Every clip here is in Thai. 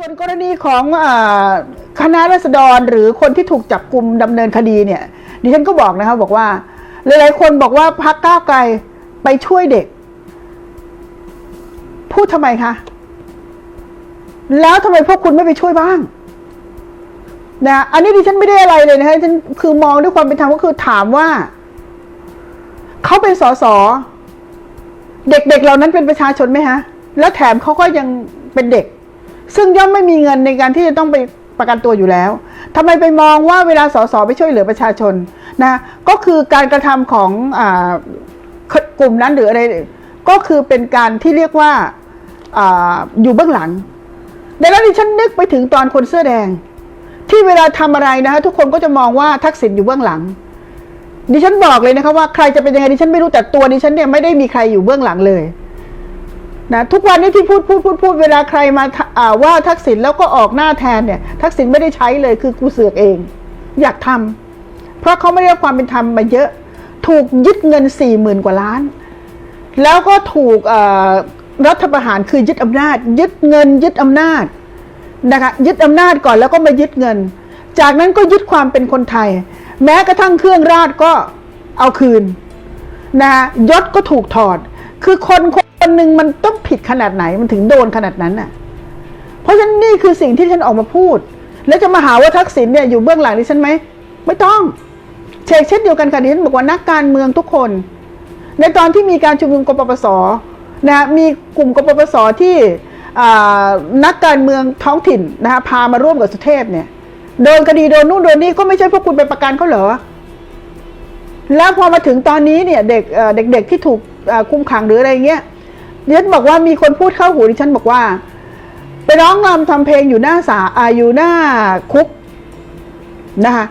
ส่วนกรณีของคณะรัษฎรหรือคนที่ถูกจับกลุ่มดำเนินคดีเนี่ยดิฉันก็บอกนะคะบอกว่า หลายๆคนบอกว่าพักก้าวไกลไปช่วยเด็ก พูดทำไมคะแล้วทำไมพวกคุณไม่ไปช่วยบ้างนะอันนี้ดิฉันไม่ได้อะไรเลยนะคะดิฉันคือมองด้วยความเป็นธรรมก็คือถามว่า เขาเป็นสสเด็กๆเหล่านั้นเป็นประชาชนไหมฮะ แล้วแถมเขาก็ยังเป็นเด็ก ซึ่งย่อมไม่มีเงินในการที่จะต้องไปประกันตัวอยู่แล้วทำไมไปมองว่าเวลาสสไปช่วยเหลือประชาชนนะก็คือการกระทำของอกลุ่มนั้นหรืออะไรก็คือเป็นการที่เรียกว่าออยู่เบื้องหลังดังนั้นดิฉันนึกไปถึงตอนคนเสื้อแดง ที่เวลาทำอะไรนะคะทุกคนก็จะมองว่าทักษิณอยู่เบื้องหลัง ดิฉันบอกเลยนะคะว่าใครจะเป็นยังไงดิฉันไม่รู้แต่ตัวดิฉันเนี่ยไม่ได้มีใครอยู่เบื้องหลังเลย นะทุกวันนี้ที่พูดพูดพูดพูดเวลาใครมาาว่าทักษิณแล้วก็ออกหน้าแทนเนี่ยทักษิณไม่ได้ใช้เลยคือกูเสือกเอง อยากทำเพราะเขาไม่ได้รับความเป็นธรรมมาเยอะ ถูกยึดเงินสี่หมื่นกว่าล้าน แล้วก็ถูกรัฐประหารคือยึดอำนาจ ยึดเงินยึดอำนาจนะคะยึดอำนาจก่อนแล้วก็มายึดเงิน จากนั้นก็ยึดความเป็นคนไทย แม้กระทั่งเครื่องราชก็เอาคืนนะยศก็ถูกถอดคือคนคน หนึ่งมันต้องผิดขนาดไหนมันถึงโดนขนาดนั้นน่ะ เพราะฉะนั้นนี่คือสิ่งที่ฉันออกมาพูด แล้วจะมาหาว่าทักษิณเนี่ยอยู่เบื้องหลังดิฉันไหมไม่ต้องเชกเช่นเดียวกันค่ะดิฉันบอกว่านักการเมืองทุกคน ในตอนที่มีการชุมนุมกปปสนะมีกลุ่มกปปสที่นักการเมืองท้องถิ่นนะคะพามาร่วมกับสุเทพเนี่ยโดนคดีโดนนู่นโดนนี่ก็ไม่ใช่พวกคุณไปประกันเขาเหรอ แล้วพอมาถึงตอนนี้เนี่ยเด็กเด็กๆที่ถูกคุมขังหรืออะไรเงี้ย ดิฉันบอกว่ามีคนพูดเข้าหูดิฉันบอกว่า ไปร้องรำทำเพลงอยู่หน้าศาอาอยู่หน้าคุกนะคะ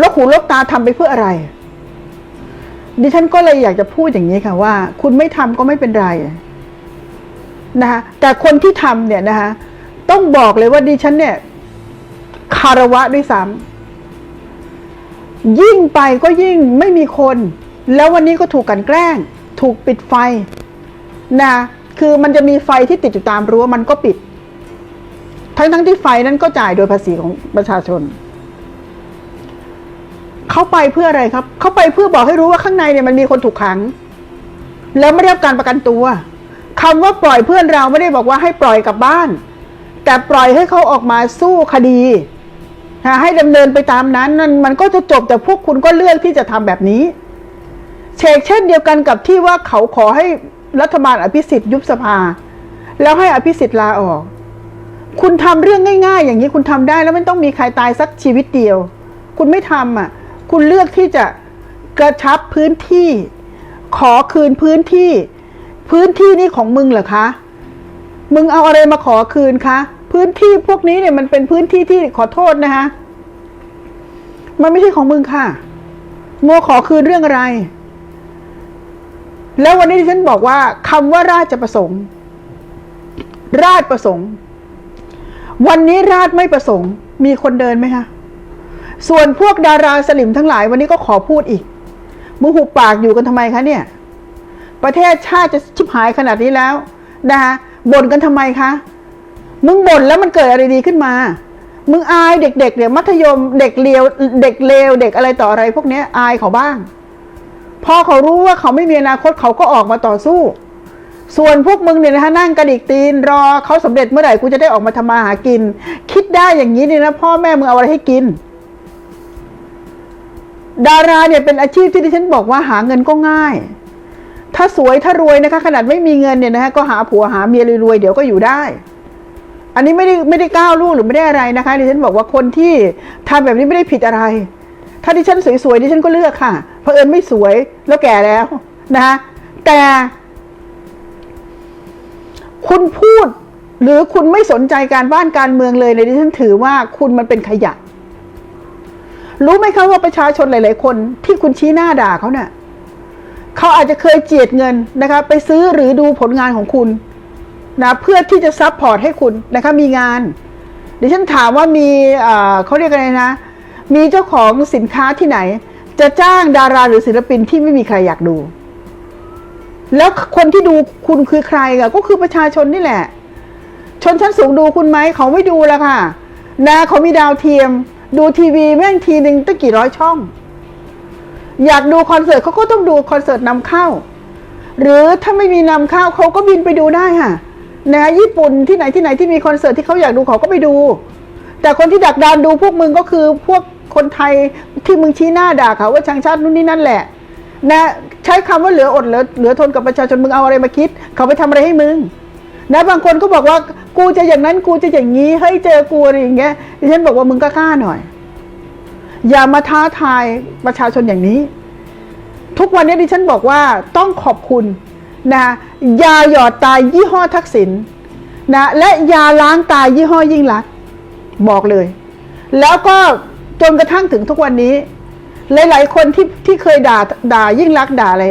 ลกหูลกตาทำไปเพื่ออะไร ดิฉันก็เลยอยากจะพูดอย่างนี้ค่ะว่า คุณไม่ทำก็ไม่เป็นไรนะคะแต่คนที่ทำเนี่ยนะคะต้องบอกเลยว่าดิฉันเนี่ยคารวะด้วยซ้ำยิ่งไปก็ยิ่งไม่มีคน แล้ววันนี้ก็ถูกกันแกล้ง ถูกปิดไฟนะ คือมันจะมีไฟที่ติดอยู่ตามรั้วมันก็ปิด ทั้งทั้งที่ไฟนั้นก็จ่ายโดยภาษีของประชาชน เขาไปเพื่ออะไรครับ เขาไปเพื่อบอกให้รู้ว่าข้างในเนี่ยมันมีคนถูกขัง แล้วไม่ได้รับการประกันตัวคำว่าปล่อยเพื่อนเราไม่ได้บอกว่าให้ปล่อยกลับบ้าน แต่ปล่อยให้เขาออกมาสู้คดีนะให้ดำเนินไปตามนั้นนั่นมันก็จะจบแต่พวกคุณก็เลือกที่จะทำแบบนี้เชกเช่นเดียวกันกับที่ว่าเขาขอให้ รัฐบาลอภิสิทธิ์ยุบสภา แล้วให้อภิสิทธิ์ลาออก คุณทำเรื่องง่าย ๆ อย่างนี้คุณทำได้แล้วไม่ต้องมีใครตายสักชีวิตเดียว คุณไม่ทำอะ คุณเลือกที่จะกระชับพื้นที่ ขอคืนพื้นที่ พื้นที่นี้ของมึงเหรอคะ มึงเอาอะไรมาขอคืนคะพื้นที่พวกนี้เนี่ยมันเป็นพื้นที่ที่ขอโทษนะคะมันไม่ใช่ของมึงค่ะโมขอคืนเรื่องอะไร แล้ววันนี้ที่ฉันบอกว่าคำว่าราชประสงค์ ราชประสงค์ วันนี้ราชไม่ประสงค์ มีคนเดินไหมคะส่วนพวกดาราสลิมทั้งหลายวันนี้ก็ขอพูดอีกมึงหุบปากอยู่กันทำไมคะเนี่ย ประเทศชาติจะชิบหายขนาดนี้แล้วนะคะบ่นกันทำไมคะมึงบ่นแล้วมันเกิดอะไรดีขึ้นมา มึงอายเด็กๆเนี่ยมัธยมเด็กเลวเด็กเลวเด็กอะไรต่ออะไรพวกนี้อายเขาบ้าง พอเขารู้ว่าเขาไม่มีอนาคตเขาก็ออกมาต่อสู้ ส่วนพวกมึงเนี่ยนะคะนั่งกระดิกตีน รอเขาสำเร็จเมื่อไหร่กูจะได้ออกมาทำมาหากิน คิดได้อย่างนี้เนี่ยนะพ่อแม่มึงเอาอะไรให้กิน ดาราเนี่ยเป็นอาชีพที่ดิฉันบอกว่าหาเงินก็ง่าย ถ้าสวยถ้ารวยนะคะ ขนาดไม่มีเงินเนี่ยนะคะก็หาผัวหาเมียรวยๆเดี๋ยวก็อยู่ได้อันนี้ไม่ได้ไม่ได้ก้าวล่วงหรือไม่ได้อะไรนะคะดิฉันบอกว่าคนที่ทำแบบนี้ไม่ได้ผิดอะไร ถ้าดิฉันสวยๆดิฉันก็เลือกค่ะเพราะเอิญไม่สวยแล้วแก่แล้วนะคะแต่คุณพูดหรือคุณไม่สนใจการบ้านการเมืองเลยในยดิฉันถือว่าคุณมันเป็นขยะ รู้ไหมคะว่าประชาชนหลาย ๆ คนที่คุณชี้หน้าด่าเขาเนี่ยเขาอาจจะเคยเจียดเงินนะคะ ไปซื้อหรือดูผลงานของคุณนะเพื่อที่จะซับพอร์ตให้คุณนะคะมีงานดิฉันถามว่ามีเอ่อเขาเรียกอะไรนะ มีเจ้าของสินค้าที่ไหน จะจ้างดาราหรือศิลปินที่ไม่มีใครอยากดู แล้วคนที่ดูคุณคือใครอะก็คือประชาชนนี่แหละ ชนชั้นสูงดูคุณไหมเขาไม่ดูแล้วค่ะนะเขามีดาวเทียม ดูทีวีแม่งทีหนึ่งตั้งกี่ร้อยช่อง อยากดูคอนเสิร์ตเขาก็ต้องดูคอนเสิร์ตนำเข้า หรือถ้าไม่มีนำเข้าเขาก็บินไปดูได้ค่ะนะญี่ปุ่นที่ไหนที่ไหนที่มีคอนเสิร์ตที่เขาอยากดูเขาก็ไปดู แต่คนที่ดักดานดูพวกมึงก็คือพวกคนไทยที่มึงชี้หน้าด่าเขาว่าชังชาตินู่นนี่นั่นแหละนะใช้คำว่าเหลืออดเหลือเหลือทนกับประชาชนมึงเอาอะไรมาคิด เขาไปทำอะไรให้มึงนะบางคนก็บอกว่ากูจะอย่างนั้นกูจะอย่างนี้เฮ้ยเจอกูอะไรอย่างเงี้ยดิฉันบอกว่ามึงก็กล้าหน่อย อย่ามาท้าทายประชาชนอย่างนี้ ทุกวันนี้ดิฉันบอกว่าต้องขอบคุณนะยาหยอดตายยี่ห้อทักษิณนะและยาล้างตายยี่ห้อยิ่งลักษณ์ บอกเลย แล้วก็จนกระทั่งถึงทุกวันนี้ หลาย ๆ คนที่ที่เคยด่าด่ายิ่งรักด่าอะไร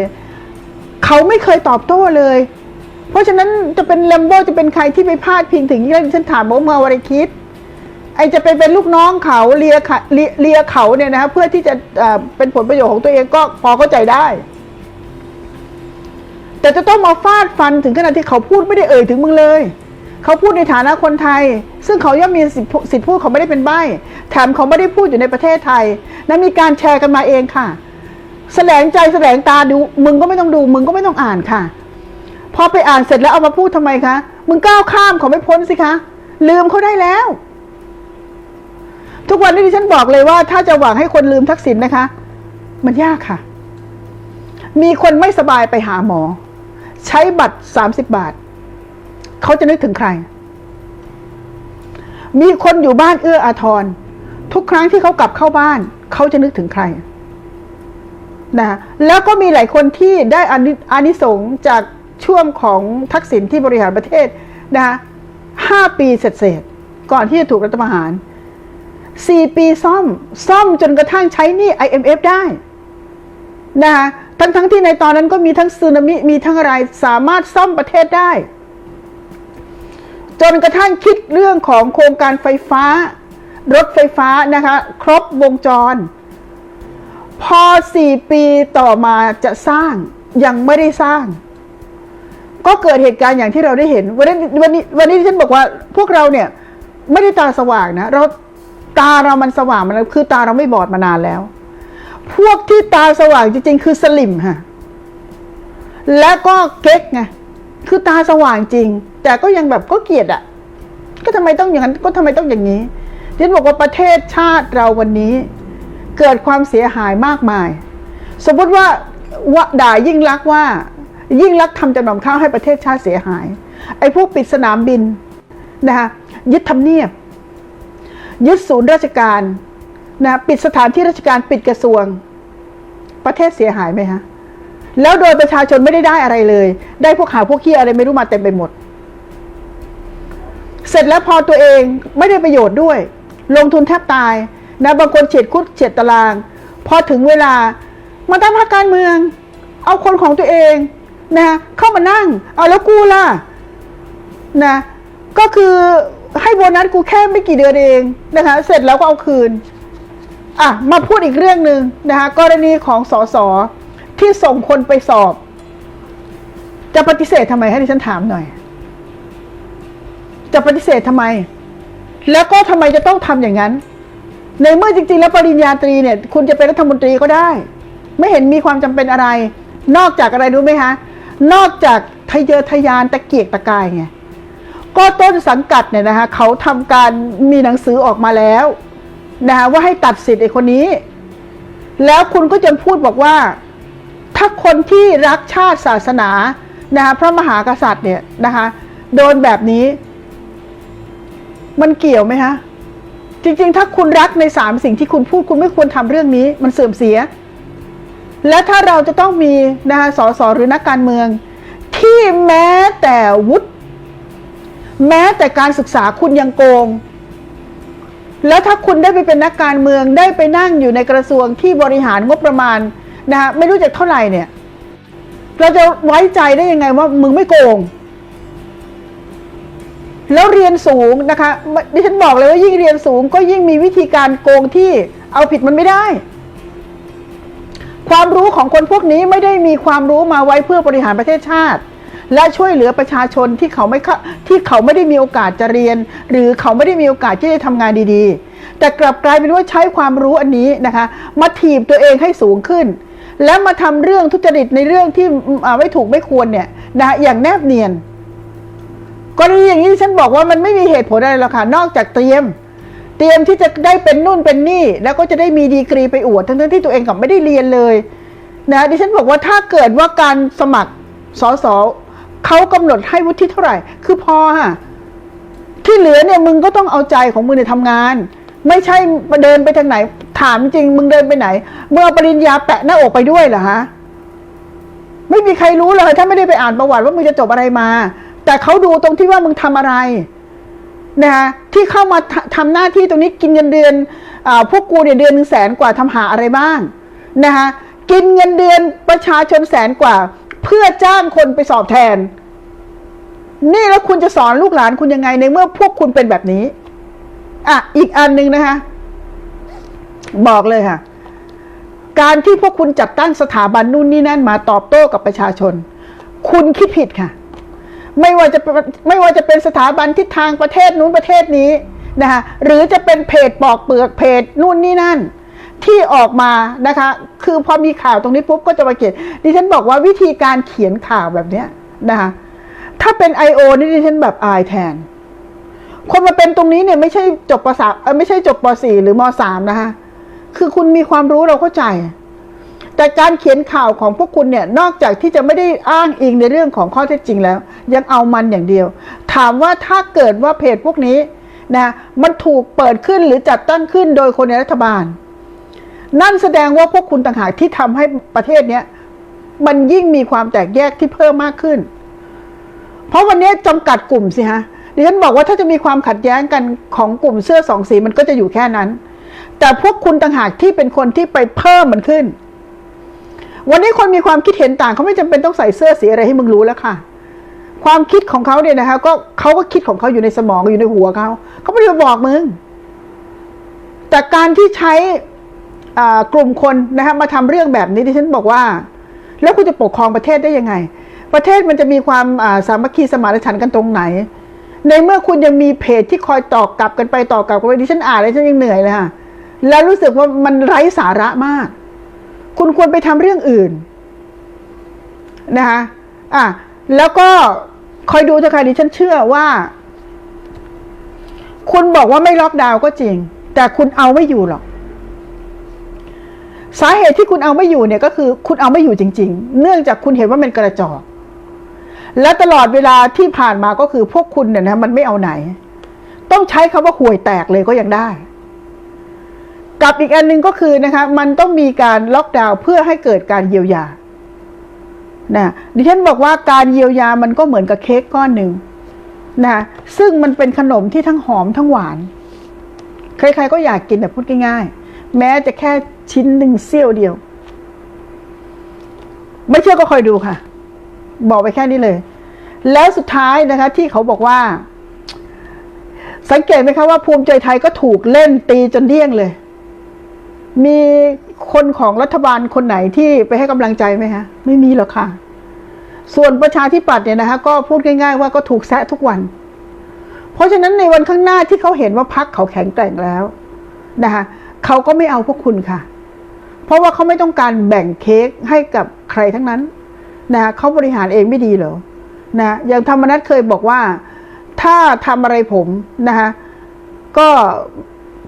เขาไม่เคยตอบโต้เลย เพราะฉะนั้นจะเป็นแลมโบจะเป็นใครที่ไปพาดพิงถึงยิ่งรักฉันถามว่าเมื่อวันคิด ไอจะไปเป็นลูกน้องเขาเลียเลียเขาเนี่ยนะเพื่อที่จะเป็นผลประโยชน์ของตัวเองก็พอเข้าใจได้แต่จะต้องมาฟาดฟันถึงขนาดที่เขาพูดไม่ได้เอ่ยถึงมึงเลย เขาพูดในฐานะคนไทย ซึ่งเขาย่อมมีสิทธิพูดเขาไม่ได้เป็นใบ้แถมเขาไม่ได้พูดอยู่ในประเทศไทยนั้นมีการแชร์กันมาเองค่ะ แสลงใจแสลงตาดู มึงก็ไม่ต้องดู มึงก็ไม่ต้องอ่านค่ะ พอไปอ่านเสร็จแล้วเอามาพูดทำไมคะ มึงก้าวข้ามเขาไม่พ้นสิคะ ลืมเขาได้แล้ว ทุกวันนี้ดิฉันบอกเลยว่า ถ้าจะหวังให้คนลืมทักษิณนะคะ มันยากค่ะ มีคนไม่สบายไปหาหมอ ใช้บัตรสามสิบบาท เขาจะนึกถึงใคร มีคนอยู่บ้านเอื้ออาทร ทุกครั้งที่เขากลับเข้าบ้าน เขาจะนึกถึงใครนะแล้วก็มีหลายคนที่ได้อานิสงส์จากช่วงของทักษิณที่บริหารประเทศนะห้าปีเสร็จๆก่อนที่จะถูกรัฐประหารสี่ปีซ่อม ซ่อมจนกระทั่งใช้หนี่ IMF ได้นะคะทั้งๆทที่ในตอนนั้นก็มีทั้งสึนามิมีทั้งอะไรสามารถซ่อมประเทศได้ จนกระทั่งคิดเรื่องของโครงการไฟฟ้า รถไฟฟ้านะคะครบวงจร พอสี่ปีต่อมาจะสร้างยังไม่ได้สร้าง ก็เกิดเหตุการณ์อย่างที่เราได้เห็น วันนี้วันนี้วันนี้ที่ฉันบอกว่าพวกเราเนี่ยไม่ได้ตาสว่างนะเราตาเรามันสว่างมันคือตาเราไม่บอดมานานแล้ว พวกที่ตาสว่างจริงๆ คือสลิมค่ะ แล้วก็เก๊กไง คือตาสว่างจริง แต่ก็ยังแบบก็เกลียดอะ ก็ทำไมต้องอย่างนั้นก็ทำไมต้องอย่างนี้ฉันบอกว่าประเทศชาติเราวันนี้ เกิดความเสียหายมากมาย สมมติว่าว่าด่ายิ่งรักว่า ยิ่งรักษณ์ทำจำนำข้าวให้ประเทศชาติเสียหาย ไอ้พวกปิดสนามบินนะคะยึดทำเนียบ ยึดศูนย์ราชการนะปิดสถานที่ราชการปิดกระทรวง ประเทศเสียหายไหมฮะ แล้วโดยประชาชนไม่ได้ได้อะไรเลย ได้พวกหาพวกขี้อะไรไม่รู้มาเต็มไปหมด เสร็จแล้วพอตัวเองไม่ได้ประโยชน์ด้วย ลงทุนแทบตายนะบางคนเฉียดคุกเฉียดตาราง พอถึงเวลามาตั้งพรรคการเมือง เอาคนของตัวเองนะเข้ามานั่ง เอาแล้วกูล่ะนะก็คือให้โบนัสกูแค่ไม่กี่เดือนเองนะคะเสร็จแล้วก็เอาคืนอะมาพูดอีกเรื่องหนึ่งนะคะกรณีของสส ที่ส่งคนไปสอบ จะปฏิเสธทำไมให้ดิฉันถามหน่อย จะปฏิเสธทำไม แล้วก็ทำไมจะต้องทำอย่างนั้น ในเมื่อจริงๆ แล้วปริญญาตรีเนี่ย คุณจะเป็นรัฐมนตรีก็ได้ ไม่เห็นมีความจำเป็นอะไร นอกจากอะไรรู้ไหมคะ นอกจากทะเยอทะยานตะเกียกตะกายไงก็ต้นสังกัดเนี่ยนะคะเขาทำการมีหนังสือออกมาแล้วนะคะว่าให้ตัดสิทธิ์ไอ้คนนี้ แล้วคุณก็จะพูดบอกว่า ถ้าคนที่รักชาติศาสนานะคะพระมหากษัตริย์เนี่ยนะคะโดนแบบนี้ มันเกี่ยวไหมคะจริง ๆ ถ้าคุณรักในสามสิ่งที่คุณพูดคุณไม่ควรทำเรื่องนี้ มันเสื่อมเสีย และถ้าเราจะต้องมีนะคะสสหรือนักการเมือง ที่แม้แต่วุฒิแม้แต่การศึกษาคุณยังโกง แล้วถ้าคุณได้ไปเป็นนักการเมืองได้ไปนั่งอยู่ในกระทรวงที่บริหารงบประมาณ นะคะไม่รู้จักเท่าไหร่เนี่ย เราจะไว้ใจได้ยังไงว่ามึงไม่โกง แล้วเรียนสูงนะคะดิฉันบอกเลยว่ายิ่งเรียนสูงก็ยิ่งมีวิธีการโกงที่เอาผิดมันไม่ได้ ความรู้ของคนพวกนี้ไม่ได้มีความรู้มาไว้เพื่อบริหารประเทศชาติ และช่วยเหลือประชาชนที่เขาไม่เข้าที่เขาไม่ได้มีโอกาสจะเรียน หรือเขาไม่ได้มีโอกาสที่จะทำงานดีๆ แต่กลับกลายเป็นว่าใช้ความรู้อันนี้นะคะ มาถีบตัวเองให้สูงขึ้น แล้วมาทำเรื่องทุจริตในเรื่องที่ไม่ถูกไม่ควรเนี่ยนะอย่างแนบเนียนกรณีอย่างนี้ฉันบอกว่ามันไม่มีเหตุผลอะไรหรอกค่ะนอกจากเตรียม เตรียมที่จะได้เป็นนู่นเป็นนี่ แล้วก็จะได้มีดีกรีไปอวดทั้งๆที่ตัวเองกับไม่ได้เรียนเลยนะดิฉันบอกว่าถ้าเกิดว่าการสมัครสสเขากำหนดให้วุฒิเท่าไหร่ คือพอค่ะที่เหลือเนี่ยมึงก็ต้องเอาใจของมึงในยทำงาน ไม่ใช่เดินไปทางไหน ถามจริงมึงเดินไปไหนมึงเอาปริญญาแปะหน้าอกไปด้วยเหรอฮะไม่มีใครรู้เลยถ้าไม่ได้ไปอ่านประวัติว่ามึงจะจบอะไรมา แต่เขาดูตรงที่ว่ามึงทำอะไรนะฮะที่เข้ามาททำหน้าที่ตรงนี้กินเงินเดือนอาพวกกูเนี่ยเดือนหนึ่งแสนกว่าทำหาอะไรบ้างนะฮะกินเงินเดือนประชาชนแสนกว่า เพื่อจ้างคนไปสอบแทน นี่แล้วคุณจะสอนลูกหลานคุณยังไงในเมื่อพวกคุณเป็นแบบนี้อะอีกอันหนึ่งนะคะ บอกเลยค่ะ การที่พวกคุณจัดตั้งสถาบันนู่นนี่นั่นมาตอบโต้กับประชาชน คุณคิดผิดค่ะ ไม่ว่าจะไม่ว่าจะเป็นสถาบันทิศทางประเทศนู้นประเทศนี้นะคะหรือจะเป็นเพจปอกเปลือกเพจนู่นนี่นั่น ที่ออกมานะคะ คือพอมีข่าวตรงนี้ปุ๊บก็จะมาเขียนดิฉันบอกว่าวิธีการเขียนข่าวแบบเนี้ยนะคะถ้าเป็น I.O. นี่ดิฉันแบบอายแทน คนมาเป็นตรงนี้เนี่ยไม่ใช่จบปสามไม่ใช่จบปสี่หรือมสามนะคะ คือคุณมีความรู้เราเข้าใจ แต่การเขียนข่าวของพวกคุณเนี่ยนอกจากที่จะไม่ได้อ้างอิงในเรื่องของข้อเท็จจริงแล้ว ยังเอามันอย่างเดียว ถามว่าถ้าเกิดว่าเพจพวกนี้นะมันถูกเปิดขึ้นหรือจัดตั้งขึ้นโดยคนในรัฐบาล นั่นแสดงว่าพวกคุณต่างหากที่ทำให้ประเทศเนี้ยมันยิ่งมีความแตกแยกที่เพิ่มมากขึ้น เพราะวันนี้จำกัดกลุ่มสิฮะดิฉันบอกว่าถ้าจะมีความขัดแย้งกันของกลุ่มเสื้อสองสีมันก็จะอยู่แค่นั้น แต่พวกคุณต่างหากที่เป็นคนที่ไปเพิ่มมันขึ้น วันนี้คนมีความคิดเห็นต่างเขาไม่จำเป็นต้องใส่เสื้อสีอะไรให้มึงรู้แล้วค่ะ ความคิดของเขาเนี่ยนะคะก็เขาก็คิดของเขาอยู่ในสมองอยู่ในหัวเขาเขาไม่ได้บอกมึง แต่การที่ใช้กลุ่มคนนะคะมาทำเรื่องแบบนี้ดิฉันบอกว่า แล้วคุณจะปกครองประเทศได้ยังไง ประเทศมันจะมีความสามัคคีสมานฉันท์กันตรงไหน ในเมื่อคุณยังมีเพจที่คอยตอบกลับกันไปตอบกลับกันไปดิฉันอ่านแล้วฉันยังเหนื่อยเลยค่ะ แล้วรู้สึกว่ามันไร้สาระมาก คุณควรไปทำเรื่องอื่นนะคะอะแล้วก็คอยดูเถอะค่ะดิฉันเชื่อว่า คุณบอกว่าไม่ล็อกดาวน์ก็จริง แต่คุณเอาไม่อยู่หรอก สาเหตุที่คุณเอาไม่อยู่เนี่ยก็คือ คุณเอาไม่อยู่จริง ๆ เนื่องจากคุณเห็นว่ามันกระจอกและตลอดเวลาที่ผ่านมาก็คือพวกคุณเนี่ยนะมันไม่เอาไหน ต้องใช้คำว่าห่วยแตกเลยก็ยังได้ กับอีกอันหนึงก็คือนะคะมันต้องมีการล็อกดาวน์เพื่อให้เกิดการเยียวยานะดิฉันบอกว่าการเยียวยามันก็เหมือนกับเค้กก้อนหนึ่งนะซึ่งมันเป็นขนมที่ทั้งหอมทั้งหวาน ใครๆก็อยากกินแต่พูดง่ายๆ แม้จะแค่ชิ้นหนึ่งเสี้ยวเดียว ไม่เชื่อก็คอยดูค่ะ บอกไปแค่นี้เลย แล้วสุดท้ายนะคะ ที่เขาบอกว่า สังเกตไหมคะว่าภูมิใจไทยก็ถูกเล่นตีจนเดี้ยงเลย มีคนของรัฐบาลคนไหนที่ไปให้กำลังใจไหมคะไม่มีหรอกค่ะ ส่วนประชาธิปัตย์เนี่ยนะคะ ก็พูดง่าย ๆ ว่าก็ถูกแซะทุกวัน เพราะฉะนั้นในวันข้างหน้าที่เขาเห็นว่าพักเขาแข็งแกร่งแล้วนะคะเขาก็ไม่เอาพวกคุณค่ะ เพราะว่าเขาไม่ต้องการแบ่งเค้กให้กับใครทั้งนั้นนะเขาบริหารเองไม่ดีเหรอนะอย่างธรรมนัฐเคยบอกว่าถ้าทำอะไรผมนะคะก็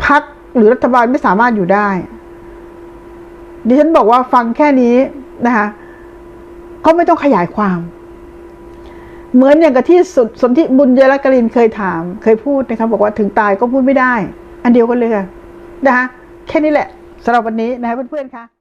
พัก หรือรัฐบาลไม่สามารถอยู่ได้ ดิฉันบอกว่าฟังแค่นี้นะคะก็ไม่ต้องขยายความ เหมือนอย่างกับที่สนสนธิบุญยรกรินเคยถาม เคยพูดนะคะบอกว่าถึงตายก็พูดไม่ได้ อันเดียวกันเลยค่ะนะคะแค่นี้แหละสำหรับวันนี้นะคะเพื่อนๆค่ะ